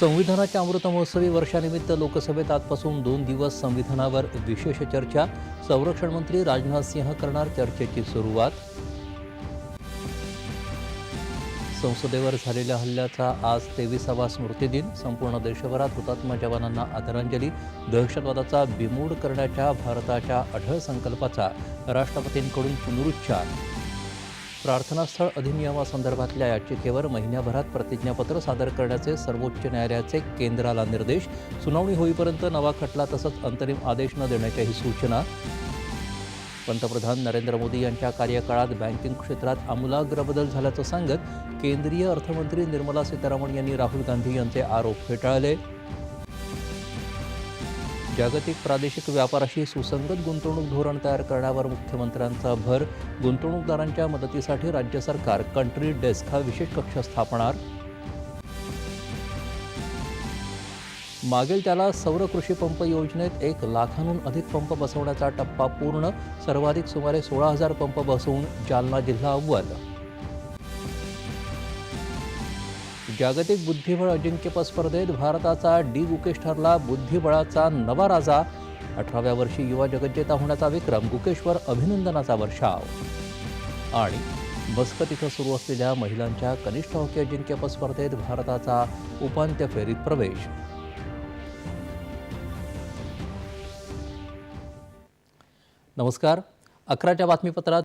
संविधानाच्या अमृत महोत्सवी वर्षानिमित्त लोकसभेत आजपासून दोन दिवस संविधानावर विशेष चर्चा. संरक्षण मंत्री राजनाथ सिंह करणार चर्चेची सुरुवात. संसदेवर झालेल्या हल्ल्याचा आज तेविसावा स्मृतिदिन संपूर्ण देशभरात हुतात्मा जवानांना आदरांजली. दहशतवादाचा बिमूड करण्याच्या भारताच्या अढळ संकल्पाचा राष्ट्रपतींकडून पुनरुच्चार. प्रार्थनास्थळ अधिनियमासंदर्भातल्या याचिकेवर महिन्याभरात प्रतिज्ञापत्र सादर करण्याचे सर्वोच्च न्यायालयाचे केंद्राला निर्देश. सुनावणी होईपर्यंत नवा खटला तसंच अंतरिम आदेश न देण्याच्याही सूचना. पंतप्रधान नरेंद्र मोदी यांच्या कार्यकाळात बँकिंग क्षेत्रात आमूलाग्र बदल झाल्याचं सांगत केंद्रीय अर्थमंत्री निर्मला सीतारामन यांनी राहुल गांधी यांचे आरोप फेटाळले. जागतिक प्रादेशिक व्यापाराशी सुसंगत गुंतवणूक धोरण तयार करण्यावर मुख्यमंत्र्यांचा भर. गुंतवणूकदारांच्या मदतीसाठी राज्य सरकार कंट्री डेस्क हा विशेष कक्ष स्थापणार. मागेल त्याला सौर कृषी पंप योजनेत एक लाखांहून अधिक पंप बसवण्याचा टप्पा पूर्ण. सर्वाधिक सुमारे सोळा हजार पंप बसवून जालना जिल्हा अव्वल. जागतिक बुद्धिबळ अजिंक्यपद स्पर्धेत भारताचा डी गुकेश ठरला बुद्धिबळाचा नवा राजा. अठराव्या वर्षी युवा जगज्जेता होण्याचा विक्रम गुकेशवर अभिनंदनाचा वर्षाव. आणि मस्कत इथं सुरू असलेल्या महिलांच्या कनिष्ठ हॉकी अजिंक्यपद स्पर्धेत भारताचा उपांत्य फेरीत प्रवेश. नमस्कार. अकराच्या बातमीपत्रात